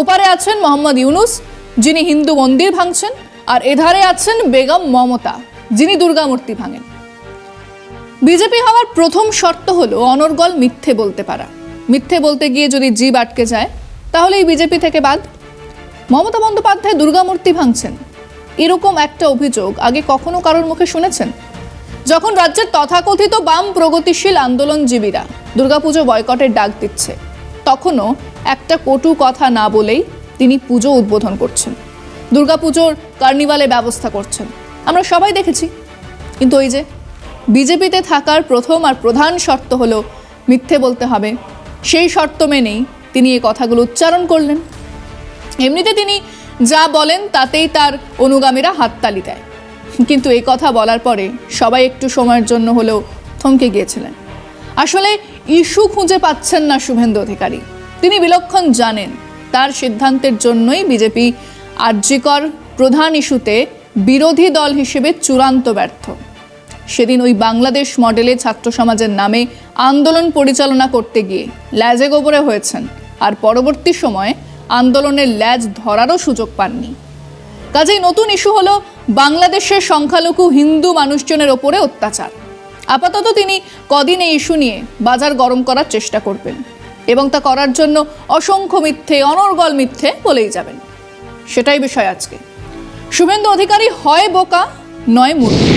ওপারে আছেন মোহাম্মদ ইউনুস, যিনি হিন্দু মন্দির ভাঙছেন, আর এধারে আছেন বেগম মমতা, যিনি দুর্গামূর্তি ভাঙেন। বিজেপি হওয়ার প্রথম শর্ত হলো অনর্গল মিথ্যে বলতে পারা। মিথ্যে বলতে গিয়ে যদি জীব আটকে যায় তাহলে এই বিজেপি থেকে বাদ। মমতা বন্দ্যোপাধ্যায় দুর্গামূর্তি ভাঙছেন। এরকম একটা অভিযোগ আগে কখনো কারোর মুখে শুনেছেন? যখন রাজ্যের তথাকথিত বাম প্রগতিশীল আন্দোলনজীবীরা দুর্গাপুজো বয়কটের ডাক দিচ্ছে তখনও একটা কটু কথা না বলেই তিনি পুজো উদ্বোধন করছেন। দুর্গাপুজোর কার্নিভালে ব্যবস্থা করছেন। আমরা সবাই দেখেছি। কিন্তু ওই যে বিজেপিতে থাকার প্রথম আর প্রধান শর্ত হলো মিথ্যে বলতে হবে। সেই শর্ত মেনেই তিনি এই কথাগুলো উচ্চারণ করলেন। এমনিতে তিনি যা বলেন তাতেই তার অনুগামীরা হাততালি দেয়। কিন্তু এই কথা বলার পরে সবাই একটু সময়ের জন্য হলেও থমকে গিয়েছিলেন। আসলে ইস্যু খুঁজে পাচ্ছেন না শুভেন্দু অধিকারী। তিনি বিলক্ষণ জানেন, তার সিদ্ধান্তের জন্যই বিজেপি আর্যিকর প্রধান ইস্যুতে বিরোধী দল হিসেবে চূড়ান্ত ব্যর্থ। সেদিন ওই বাংলাদেশ মডেলে ছাত্র সমাজের নামে আন্দোলন পরিচালনা করতে গিয়ে ল্যাজে গোবরে হয়েছেন আর পরবর্তী সময়ে আন্দোলনের ল্যাজ ধরারও সুযোগ পাননি। কাজেই নতুন ইস্যু হলো বাংলাদেশের সংখ্যালঘু হিন্দু মানুষজনের ওপরে অত্যাচার। আপাতত তিনি কদিন এই ইস্যু নিয়ে বাজার গরম করার চেষ্টা করবেন এবং তা করার জন্য অসংখ্য মিথ্যে, অনর্গল মিথ্যে বলেই যাবেন। সেটাই বিষয় আজকে। শুভেন্দু অধিকারী হয় বোকা, নয় মূর্খ।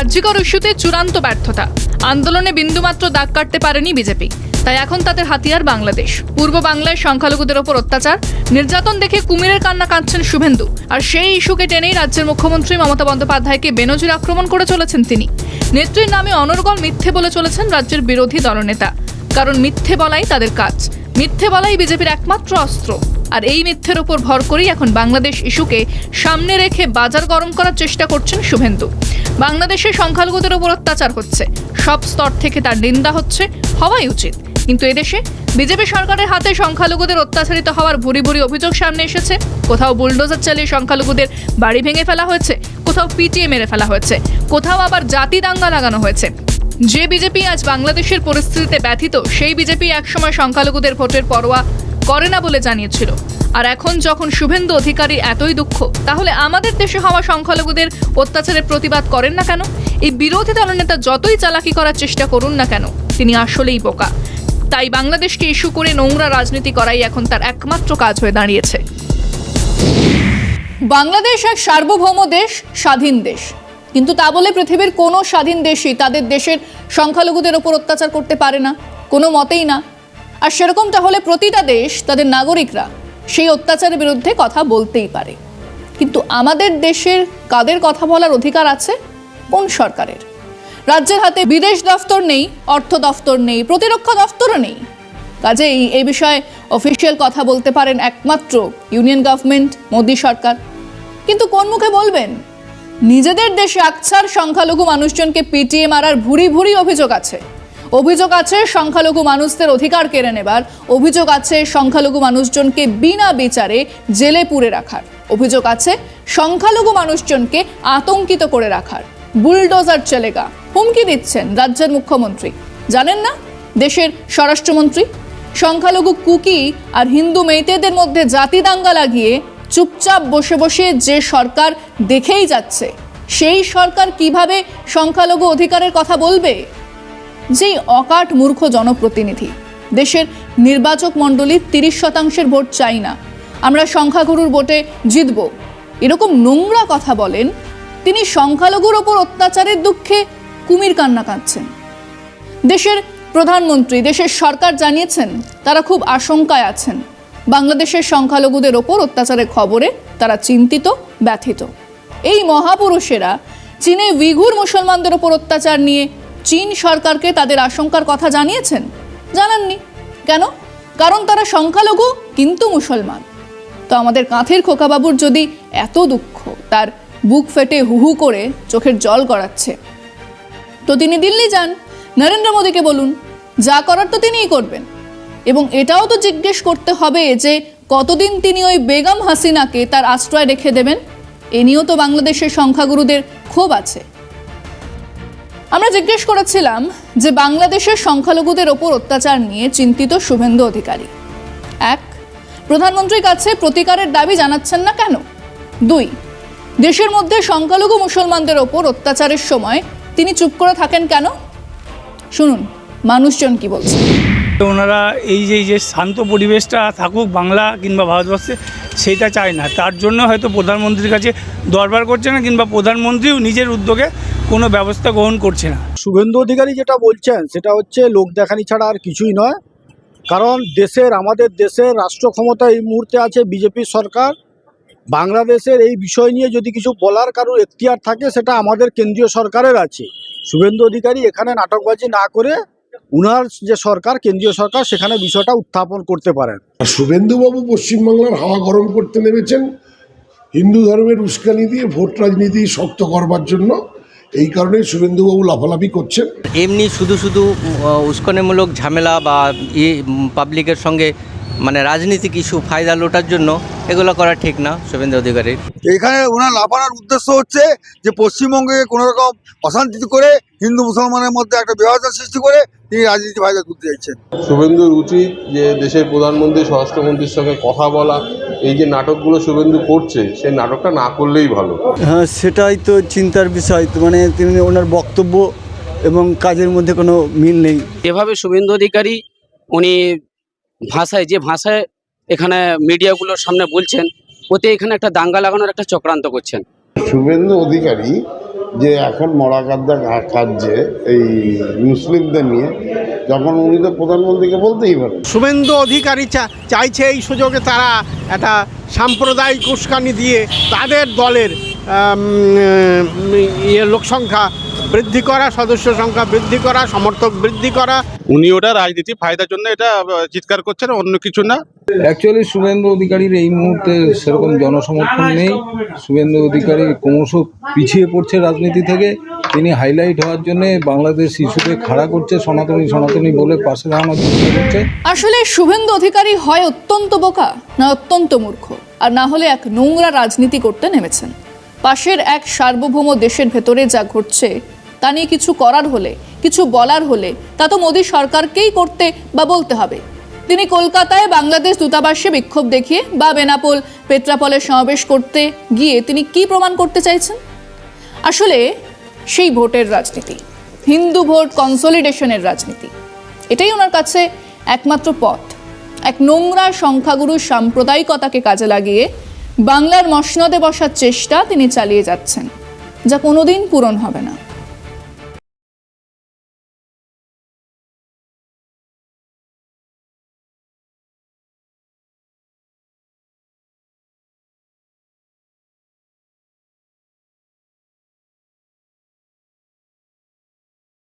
আর্যিকর ইস্যুতে চূড়ান্ত ব্যর্থতা। আন্দোলনে বিন্দুমাত্র দাগ কাটতে পারেনি বিজেপি। তাই এখন তাদের হাতিয়ার বাংলাদেশ। পূর্ব বাংলায় সংখ্যালঘুদের ওপর অত্যাচার। নির্যাতন দেখে কুমিরের কান্না কাঁদছেন শুভেন্দু। আর সেই ইস্যুকে টেনেই রাজ্যের মুখ্যমন্ত্রী মমতা বন্দ্যোপাধ্যায়কে বেনজির আক্রমণ করে চলেছেন তিনি। নেত্রীর নামে অনর্গল মিথ্যে বলে চলেছেন রাজ্যের বিরোধী দলনেতা। কারণ মিথ্যে বলাই তাদের কাজ। মিথ্যে বলাই বিজেপির একমাত্র অস্ত্র। আর এই মিথ্যের ওপর ভর করেই এখন বাংলাদেশ ইস্যুকে সামনে রেখে বাজার গরম করার চেষ্টা করছেন শুভেন্দু। বাংলাদেশে সংখ্যালঘুদের ওপর অত্যাচার হচ্ছে। সব স্তর থেকে তার নিন্দা হচ্ছে, হওয়াই উচিত। কিন্তু এদেশে বিজেপি সরকারের হাতে সংখ্যালঘুদের অত্যাচারিত হওয়ার ভুরি ভুরি অভিযোগ সামনে এসেছে। কোথাও বুলডোজার চালিয়ে সংখ্যালঘুদের বাড়ি ভেঙে ফেলা হয়েছে, কোথাও পিটিয়ে মেরে ফেলা হয়েছে, কোথাও আবার জাতি দাঙ্গা লাগানো হয়েছে। যে বিজেপি আজ বাংলাদেশের পরিস্থিতিতে ব্যথিত, সেই বিজেপি একসময় সংখ্যালঘুদের ভোটের পরোয়া করে না বলে জানিয়েছিল। আর এখন যখন শুভেন্দু অধিকারী এতই দুঃখ, তাহলে আমাদের দেশে হওয়া সংখ্যালঘুদের অত্যাচারের প্রতিবাদ করেন না কেন? এই বিরোধী দলনেতা যতই চালাকি করার চেষ্টা করুন না কেন, তিনি আসলেই বোকা। তাই বাংলাদেশকে ইস্যু করে নোংরা রাজনীতি করাই এখন তার একমাত্র কাজ হয়ে দাঁড়িয়েছে। বাংলাদেশ এক সার্বভৌম দেশ, স্বাধীন দেশ। কিন্তু তা বলে পৃথিবীর কোনো স্বাধীন দেশই তাদের দেশের সংখ্যালঘুদের ওপর অত্যাচার করতে পারে না। কোনো মতেই না। আর সেরকমটা হলে প্রতিটা দেশ তাদের নাগরিকরা সেই অত্যাচারের বিরুদ্ধে কথা বলতেই পারে। কিন্তু আমাদের দেশের কাদের কথা বলার অধিকার আছে? কোন সরকারের? রাজ্যের হাতে বিদেশ দফতর নেই, অর্থ দফতর নেই, প্রতিরক্ষা দফতরও নেই। কাজেই এই বিষয়ে অফিসিয়াল কথা বলতে পারেন একমাত্র ইউনিয়ন গভর্নমেন্ট, মোদী সরকার। কিন্তু কোন মুখে বলবেন? নিজেদের দেশে আকছার সংখ্যালঘু মানুষজনকে পিটিয়ে মারার ভুরি ভুরি অভিযোগ আছে। অভিযোগ আছে, সংখ্যালঘু মানুষদের অধিকার কেড়ে নেবার। অভিযোগ আছে, সংখ্যালঘু মানুষজনকে বিনা বিচারে জেলে পুরে রাখার। অভিযোগ আছে, সংখ্যালঘু মানুষজনকে আতঙ্কিত করে রাখার। বুলডোজার চেলেগা হুমকি দিচ্ছেন রাজ্যের মুখ্যমন্ত্রী। জানেন না? দেশের স্বরাষ্ট্রমন্ত্রী। সংখ্যালঘু কুকি আর হিন্দু মেয়েতেদের মধ্যে জাতি দাঙ্গা লাগিয়ে চুপচাপ বসে বসে যে সরকার দেখেই যাচ্ছে, সেই সরকার কীভাবে সংখ্যালঘু অধিকারের কথা বলবে? যেই অকাট মূর্খ জনপ্রতিনিধি। দেশের নির্বাচক মণ্ডলীর তিরিশ শতাংশের ভোট চাই না। আমরা সংখ্যাগুরুর ভোটে জিতব। এরকম নোংরা কথা বলেন, তিনি সংখ্যালঘুর ওপর অত্যাচারের দুঃখে কুমির কান্না কাঁদছেন। দেশের প্রধানমন্ত্রী, দেশের সরকার জানিয়েছেন, তারা খুব আশঙ্কায় আছেন। বাংলাদেশের সংখ্যালঘুদের ওপর অত্যাচারের খবরে তারা চিন্তিত, ব্যথিত। এই মহাপুরুষেরা চীনে উইঘুর মুসলমানদের ওপর অত্যাচার নিয়ে চীন সরকারকে তাদের আশঙ্কার কথা জানিয়েছেন। জানাননি। কেন? কারণ তারা সংখ্যালঘু, কিন্তু মুসলমান। তো আমাদের কাঁথের খোকাবাবুর যদি এত দুঃখ, তার বুক ফেটে হুহু করে চোখের জল গড়াচ্ছে। তো তিনি দিল্লি যান। নরেন্দ্র মোদীকে বলুন, যা করার তো তিনিই করবেন। এবং এটাও তো জিজ্ঞেস করতে হবে যে, কতদিন তিনি ওই বেগম হাসিনাকে তার আশ্রয় রেখে দেবেন? এ নিয়েও তো বাংলাদেশের সংখ্যাগুরুদের ক্ষোভ আছে। আমরা জিজ্ঞেস করেছিলাম যে বাংলাদেশের সংখ্যালঘুদের ওপর অত্যাচার নিয়ে চিন্তিত শুভেন্দু অধিকারী। এক, প্রধানমন্ত্রীর কাছে প্রতিকারের দাবি জানাচ্ছেন না কেন? দুই, দেশের মধ্যে সংখ্যালঘু মুসলমানদের ওপর অত্যাচারের সময় তিনি চুপ করে থাকেন কেন? শুনুন, মানুষজন কি বলছে? ওনারা এই যে এই যে শান্ত পরিবেশটা থাকুক বাংলা কিংবা ভারতবর্ষে, সেটা চায় না। তার জন্য হয়তো প্রধানমন্ত্রীর কাছে দরবার করছে না কিংবা প্রধানমন্ত্রীও নিজের উদ্যোগে কোনো ব্যবস্থা গ্রহণ করছে না। শুভেন্দু অধিকারী যেটা বলছেন সেটা হচ্ছে লোক দেখানি ছাড়া আর কিছুই নয়। কারণ দেশের আমাদের দেশের রাষ্ট্র ক্ষমতা এই মুহূর্তে আছে বিজেপির সরকার। বাংলাদেশের এই বিষয় নিয়ে যদি কিছু বলার কারোর এখতিয়ার থাকে সেটা আমাদের কেন্দ্রীয় সরকারের আছে। শুভেন্দু অধিকারী এখানে নাটকবাজি না করে উনার যে সরকার কেন্দ্রীয় সরকার সেখানে বিষয়টা উত্থাপন করতে পারেন। শুভেন্দুবাবু পশ্চিমবাংলার হাওয়া গরম করতে নেমেছেন। হিন্দু ধর্মের উস্কানি দিয়ে ভোট রাজনীতি শক্ত করবার জন্য। এই কারণেই শুভেন্দুবাবু লাফালাফি করছেন। এমনি শুধু শুধু উস্কনেমূলক ঝামেলা বা ই পাবলিকের সঙ্গে মানে রাজনীতিক ইস্যু ফায়দা লোটার জন্য এগুলো করা ঠিক না শুভেন্দু অধিকারীর। এখানে ওনার লাফানোর উদ্দেশ্য হচ্ছে যে পশ্চিমবঙ্গে কোনোরকম অশান্তি করে হিন্দু মুসলমানের মধ্যে একটা বিভাজন সৃষ্টি করে তিনি রাজনীতি ফায়দা তুলতে চাইছেন। শুভেন্দুর উচিত যে দেশের প্রধানমন্ত্রী স্বরাষ্ট্রমন্ত্রীর সঙ্গে কথা বলা এই যে নাটকগুলো শুভেন্দু করছে সেই নাটকটা না করলেই ভালো। হ্যাঁ সেটাই তো চিন্তার বিষয়। তো মানে তিনি ওনার বক্তব্য এবং কাজের মধ্যে কোনো মিল নেই। এভাবে শুভেন্দু অধিকারী উনি ভাষায় যে ভাষায় এখানে মিডিয়াগুলোর সামনে বলছেন ওতে এখানে একটা দাঙ্গা লাগানোর একটা চক্রান্ত করছেন। শুভেন্দু অধিকারী যে এখন মরা কাদ্দা খাচ্ছে এই মুসলিমদের নিয়ে, যখন উনি তো প্রধানমন্ত্রীকে বলতেই পারেন। শুভেন্দু অধিকারী চাইছে এই সুযোগে তারা একটা সাম্প্রদায়িক উস্কানি দিয়ে তাদের দলের ইয়ে লোকসংখ্যা বৃদ্ধি করা সদস্য সংখ্যা বৃদ্ধি করা সমর্থক বৃদ্ধি করা। উনি ওটা রাজনীতি ফায়দার জন্য এটা চিৎকার করছেন অন্য কিছু না। অ্যাকচুয়ালি শুভেন্দু অধিকারীর এই মুহূর্তে সেরকম জনসমর্থন নেই। শুভেন্দু অধিকারী ক্রমশ পিছিয়ে পড়ছে রাজনীতি থেকে। তিনি হাইলাইট হওয়ার জন্য বাংলাদেশ ইস্যুকে খাড়া করছে সনাতনী সনাতনী বলে পাশে দাঁড়ানোর চেষ্টা করছে। আসলে শুভেন্দু অধিকারী হয় অত্যন্ত বোকা না অত্যন্ত মূর্খ আর না হলে এক নোংরা রাজনীতি করতে নেমেছেন। পাশের এক সার্বভৌম দেশের ভেতরে যা ঘটছে তা নিয়ে কিছু করার হলে, কিছু বলার হলে, তা তো মোদী সরকারকেই করতে বা বলতে হবে। তিনি কলকাতায় বাংলাদেশ দূতাবাসে বিক্ষোভ দেখিয়ে বা বেনাপোল পেট্রাপলে সমাবেশ করতে গিয়ে তিনি কি প্রমাণ করতে চাইছেন? আসলে সেই ভোটের রাজনীতি, হিন্দু ভোট কনসলিডেশনের রাজনীতি, এটাই ওনার কাছে একমাত্র পথ। এক নোংরা সংখ্যাগুরু সাম্প্রদায়িকতাকে কাজে লাগিয়ে বাংলার মসনদে বসার চেষ্টা তিনি চালিয়ে যাচ্ছেন, যা কোনোদিন পূরণ হবে না।